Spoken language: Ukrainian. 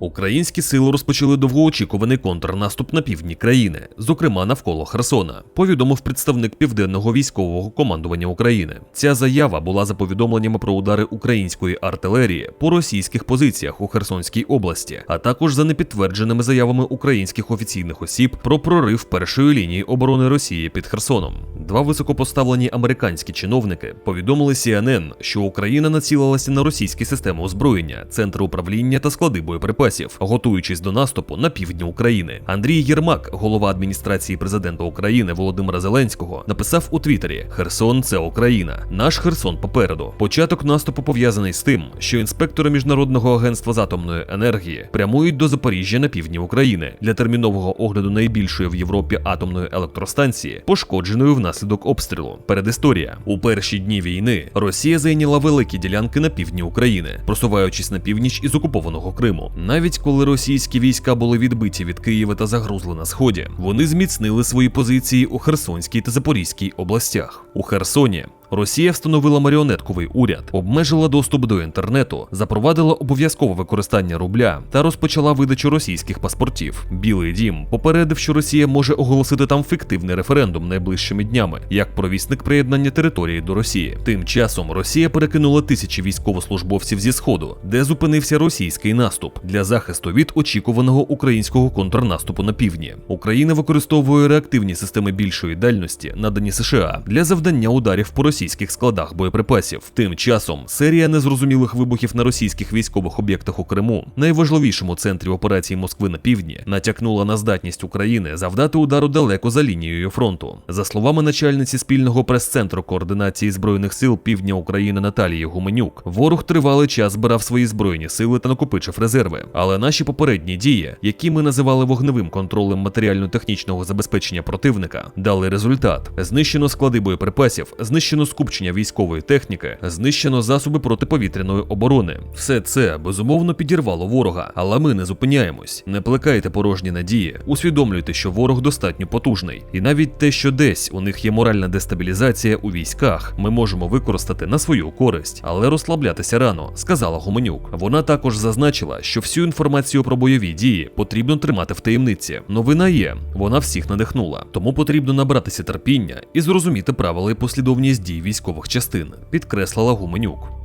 Українські сили розпочали довгоочікуваний контрнаступ на півдні країни, зокрема навколо Херсона, повідомив представник південного військового командування України. Ця заява була за повідомленнями про удари української артилерії по російських позиціях у Херсонській області, а також за непідтвердженими заявами українських офіційних осіб про прорив першої лінії оборони Росії під Херсоном. Два високопоставлені американські чиновники повідомили CNN, що Україна націлилася на російські системи озброєння, центри управління та склади боєприпасів, готуючись до наступу на півдні України. Андрій Єрмак, голова адміністрації президента України Володимира Зеленського, написав у Твіттері: Херсон це Україна. Наш Херсон попереду. Початок наступу пов'язаний з тим, що інспектори міжнародного агентства з атомної енергії прямують до Запоріжжя на півдні України для термінового огляду найбільшої в Європі атомної електростанції, пошкодженої внаслідок обстрілу. Передісторія у перші дні війни Росія зайняла великі ділянки на півдні України, просуваючись на північ із окупованого Криму. Навіть коли російські війська були відбиті від Києва та загрузли на сході, вони зміцнили свої позиції у Херсонській та Запорізькій областях. У Херсоні Росія встановила маріонетковий уряд, обмежила доступ до інтернету, запровадила обов'язкове використання рубля та розпочала видачу російських паспортів. Білий дім попередив, що Росія може оголосити там фіктивний референдум найближчими днями, як провісник приєднання території до Росії. Тим часом Росія перекинула тисячі військовослужбовців зі сходу, де зупинився російський наступ для захисту від очікуваного українського контрнаступу на півдні. Україна використовує реактивні системи більшої дальності, надані США, для завдання ударів по російських складах боєприпасів. Тим часом серія незрозумілих вибухів на російських військових об'єктах у Криму, найважливішому центрі операції Москви на півдні, натякнула на здатність України завдати удару далеко за лінією фронту. За словами начальниці спільного прес-центру координації збройних сил півдня України Наталії Гуменюк, ворог тривалий час збирав свої збройні сили та накопичив резерви. Але наші попередні дії, які ми називали вогневим контролем матеріально-технічного забезпечення противника, дали результат: знищено склади боєприпасів, знищено скупчення військової техніки, знищено засоби протиповітряної оборони. Все це безумовно підірвало ворога, але ми не зупиняємось. Не плекайте порожні надії, усвідомлюйте, що ворог достатньо потужний, і навіть те, що десь у них є моральна дестабілізація у військах, ми можемо використати на свою користь, але розслаблятися рано, сказала Гуменюк. Вона також зазначила, що всю інформацію про бойові дії потрібно тримати в таємниці. Новина є, вона всіх надихнула, тому потрібно набратися терпіння і зрозуміти правила і послідовність дій військових частин, підкреслила Гуменюк.